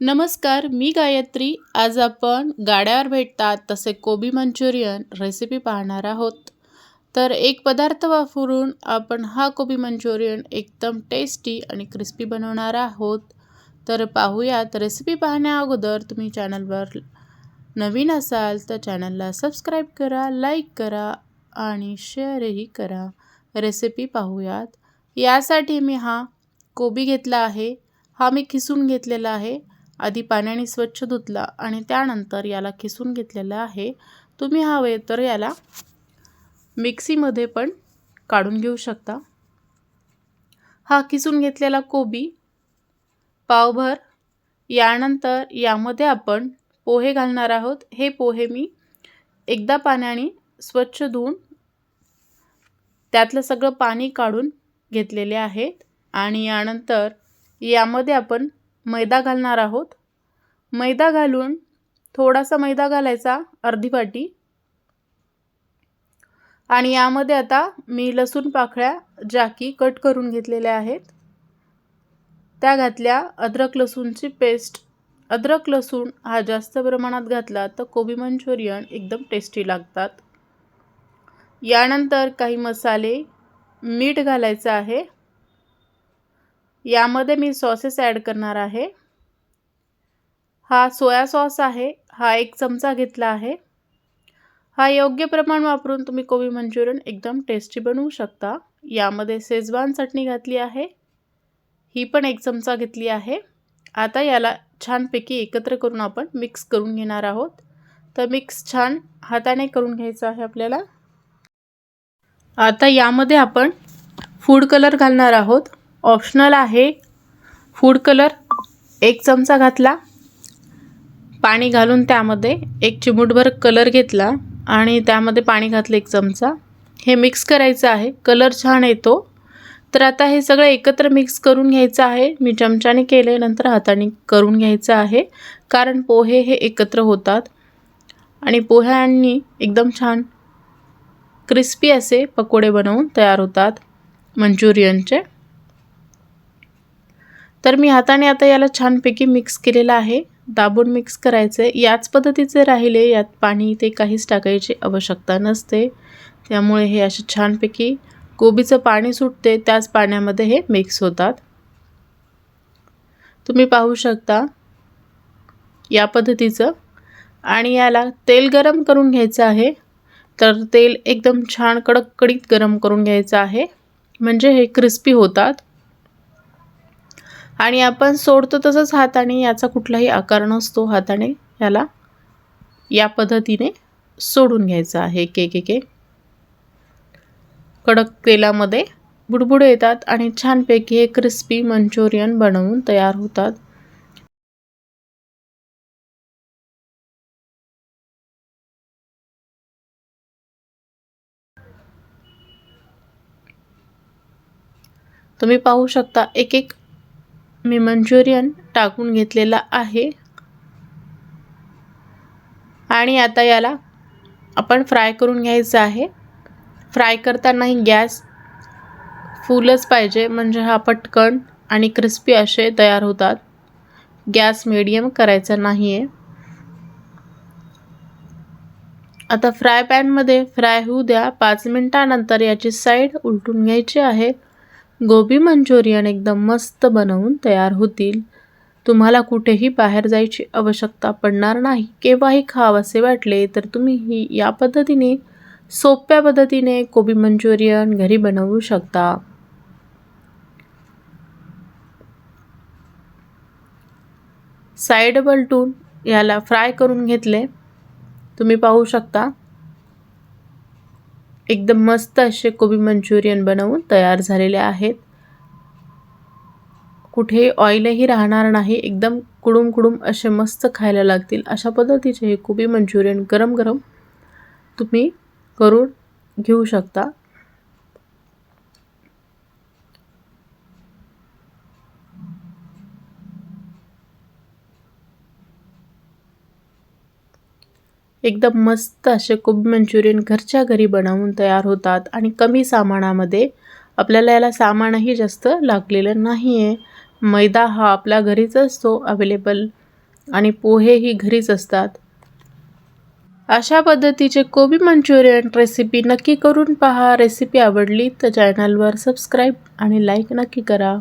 नमस्कार मी गायत्री. आज आपण गाड्यावर भेटतात तसे कोबी मंचुरियन रेसिपी पाहणार आहोत. तर एक पदार्थ वापरून आपण हा कोबी मंचुरियन एकदम टेस्टी आणि क्रिस्पी बनवणार आहोत. तर पाहूयात रेसिपी पाहण्या अगोदर तुम्ही चॅनलवर नवीन असाल तर चॅनलला सबस्क्राईब करा लाईक करा आणि शेअरही करा. रेसिपी पाहूयात. यासाठी मी हा कोबी घेतला आहे. हा मी खिसून घेतलेला आहे. आधी पाण्याने स्वच्छ धुतला आणि त्यानंतर याला खिसून घेतलेला आहे. तुम्ही हवे तर याला मिक्सीमध्ये पण काढून घेऊ शकता. हा खिसून घेतलेला कोबी पावभर यानंतर यामध्ये आपण पोहे घालणार आहोत. हे पोहे मी एकदा पाण्याने स्वच्छ धुवून त्यातलं सगळं पाणी काढून घेतलेले आहेत आणि यानंतर यामध्ये आपण मैदा घालणार आहोत. मैदा घालून थोडासा मैदा घालायचा अर्धी पाटी आणि यामध्ये आता मी लसूण पाकळ्या जाकी कट करून घेतलेल्या आहेत त्या घातल्या. अद्रक लसूणची पेस्ट अद्रक लसूण हा जास्त प्रमाणात घातला तर कोबी मंचुरियन एकदम टेस्टी लागतात. यानंतर काही मसाले मीठ घालायचं आहे. यामध्ये मी सॉसेस ॲड करणार आहे. हा सोया सॉस आहे हा एक चमचा घेतला आहे. हा योग्य प्रमाण वापरून तुम्ही कोबी मंचुरियन एकदम टेस्टी बनवू शकता. यामध्ये शेजवान चटणी घातली आहे. ही पण एक चमचा घेतली आहे. आता याला छानपैकी एकत्र करून आपण मिक्स करून घेणार आहोत. तर मिक्स छान हाताने करून घ्यायचं आहे आपल्याला. आता यामध्ये आपण फूड कलर घालणार आहोत. ऑप्शनल आहे. फूड कलर एक चमचा घातला. पाणी घालून त्यामध्ये एक चिमूटभर कलर घेतला आणि त्यामध्ये पाणी घातलं एक चमचा. हे मिक्स करायचं आहे. कलर छान येतो. तर आता हे सगळं एकत्र मिक्स करून घ्यायचं आहे. मी चमच्याने केले नंतर हाताने करून घ्यायचं आहे. कारण पोहे हे एकत्र होतात. आणि पोह्यांनी एकदम छान क्रिस्पी असे पकोडे बनवून तयार होतात मंचुरियनचे. तर मी हाताने आता याला छानपैकी मिक्स केलेलं आहे. दाबून मिक्स करायचं आहे याच पद्धतीचे राहिले. यात पाणी ते काहीच टाकायची आवश्यकता नसते. त्यामुळे हे असे छानपैकी कोबीचं पाणी सुटते. त्याच पाण्यामध्ये हे मिक्स होतात. तुम्ही पाहू शकता या पद्धतीचं. आणि याला तेल गरम करून घ्यायचं आहे. तर तेल एकदम छान कडकडीत गरम करून घ्यायचं आहे. म्हणजे हे क्रिस्पी होतात. आणि आपण सोडतो तसंच हाताने याचा कुठलाही आकार नसतो हाताने याला या पद्धतीने सोडून घ्यायचं आहे. के के के. कडक तेलामध्ये बुडबुड येतात आणि छानपैकी हे क्रिस्पी मंचुरियन बनवून तयार होतात. तुम्ही पाहू शकता एक एक मी मंचुरियन टाकून घेतलेला आहे. आणि आता याला आपण फ्राय करून घ्यायचं आहे. फ्राय करतानाही गॅस फुलच पाहिजे म्हणजे हा पटकन आणि क्रिस्पी असे तयार होतात. गॅस मीडियम करायचा नाही आहे आता फ्राय पॅनमध्ये फ्राय होऊ द्या. पाच मिनटानंतर याची साईड उलटून घ्यायची आहे. गोबी मंचुरियन एकदम मस्त बनवून तयार होतील. तुम्हाला कुठेही बाहेर जायची आवश्यकता पडणार नाही. केव्हाही खावंसे वाटले तर तुम्ही ही या पद्धतीने सोप्या पद्धतीने कोबी मंचुरियन घरी बनवू शकता. साईड बलटून याला फ्राय करून घेतले. तुम्ही पाहू शकता. एकदम मस्त असे कोबी मंचुरियन बनवून तयार झालेले आहेत. कुठे ऑइलही राहणार नाही एकदम कुडूम कुडूम असे मस्त खायला लागतील. अशा पद्धतीचे हे कोबी मंचुरियन गरम गरम तुम्ही करून घेऊ शकता. एकदम मस्त असे कोबी मंचुरियन घरच्या घरी बनवून तयार होतात. आणि कमी सामानामध्ये आपल्याला याला सामानही जास्त लागलेलं नाही आहे मैदा हा आपल्या घरीच असतो अवेलेबल आणि पोहेही घरीच असतात. अशा पद्धतीचे कोबी मंचुरियन रेसिपी नक्की करून पहा. रेसिपी आवडली तर चॅनलवर सबस्क्राईब आणि लाईक नक्की करा.